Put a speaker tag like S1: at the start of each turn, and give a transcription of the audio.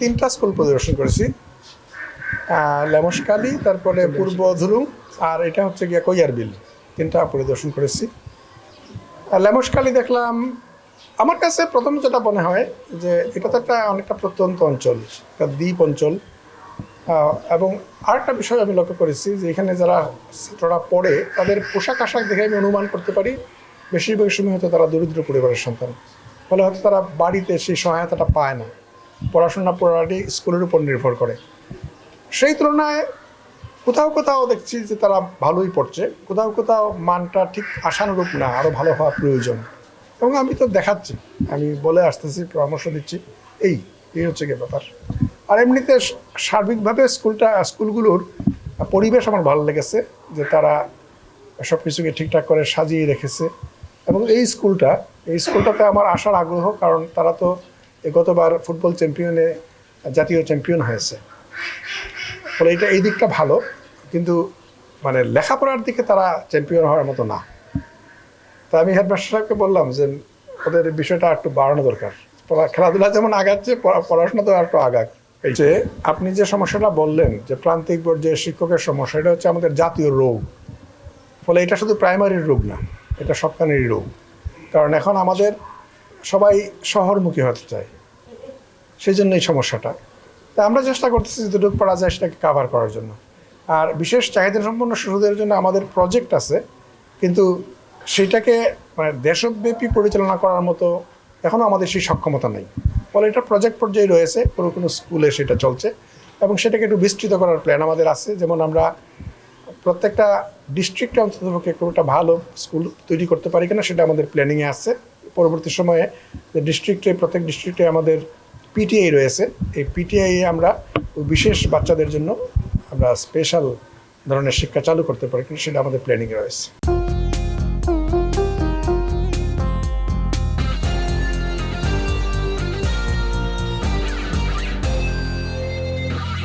S1: তিনটা স্কুল পরিদর্শন করেছি। লেমসকালি তারপরে পূর্ব ধুরুং আর এটা হচ্ছে গিয়া কৈয়ার বিল। তিনটা পরিদর্শন করেছি। লেমসকালি দেখলাম, আমার কাছে প্রথম যেটা মনে হয় যে এটা তো একটা অনেকটা প্রত্যন্ত অঞ্চল, একটা দ্বীপ অঞ্চল। এবং আরেকটা বিষয় আমি লক্ষ্য করেছি যে এখানে যারা ছাত্ররা পড়ে, তাদের পোশাক আশাক দেখে আমি অনুমান করতে পারি বেশিরভাগ সময় হয়তো তারা দরিদ্র পরিবারের সন্তান। ফলে হয়তো তারা বাড়িতে সেই সহায়তাটা পায় না। পড়াশোনা পড়াটি স্কুলের উপর নির্ভর করে। সেই তুলনায় কোথাও কোথাও দেখছি যে তারা ভালোই পড়ছে। কোথাও কোথাও মানটা ঠিক আশানুরূপ না আরও ভালো হওয়া প্রয়োজন। এবং আমি তো দেখাচ্ছি, আমি বলে আসতেছি, পরামর্শ দিচ্ছি। এই এই হচ্ছে গিয়ে ব্যাপার। আর এমনিতে সার্বিকভাবে স্কুলটা, স্কুলগুলোর পরিবেশ আমার ভালো লেগেছে, যে তারা সব কিছুকে ঠিকঠাক করে সাজিয়ে রেখেছে। এবং এই স্কুলটা, এই স্কুলটাতে আমার আসার আগ্রহ, কারণ তারা তো গতবার ফুটবল চ্যাম্পিয়নে, জাতীয় চ্যাম্পিয়ন হয়েছে। ফলে এটা এই দিকটা ভালো, কিন্তু মানে লেখাপড়ার দিকে তারা চ্যাম্পিয়ন হওয়ার মতো না। তা আমি হেডমাস্টার সাহেবকে বললাম যে, ওদের বিষয়টা একটু বাড়ানো দরকার। খেলাধুলা যেমন আগাচ্ছে, পড়া- পড়াশোনা তো একটু আগাক। এই যে আপনি যে সমস্যাটা বললেন, যে প্রান্তিক পর্যায়ে শিক্ষকের সমস্যা, এটা হচ্ছে আমাদের জাতীয় রোগ। ফলে এটা শুধু প্রাইমারির রোগ না। এটা সবখানেরই রোগ। কারণ এখন আমাদের সবাই শহরমুখী হতে চায়। সেই জন্য এই সমস্যাটা। তা আমরা চেষ্টা করতেছি যতটুকু পারা যায় সেটাকে কাভার করার জন্য। আর বিশেষ চাহিদা সম্পন্ন শিশুদের জন্য আমাদের প্রজেক্ট আছে। কিন্তু সেটাকে মানে দেশব্যাপী পরিচালনা করার মতো এখনও আমাদের সেই সক্ষমতা নেই। ফলে এটা প্রজেক্ট পর্যায়ে রয়েছে। কোনো কোনো স্কুলে সেটা চলছে। এবং সেটাকে একটু বিস্তৃত করার প্ল্যান আমাদের আছে। যেমন আমরা প্রত্যেকটা ডিস্ট্রিক্টে অন্ততপক্ষে একটা ভালো স্কুল তৈরি করতে পারি কিনা সেটা আমাদের প্ল্যানিংয়ে আছে। পরবর্তী সময়ে ডিস্ট্রিক্টে প্রত্যেক ডিস্ট্রিক্টে আমাদের পিটিআই রয়েছে। এই পিটিআই আমরা বিশেষ বাচ্চাদের জন্য আমরা স্পেশাল ধরনের শিক্ষা চালু করতে পারি কিনা সেটা আমাদের প্ল্যানিংয়ে রয়েছে।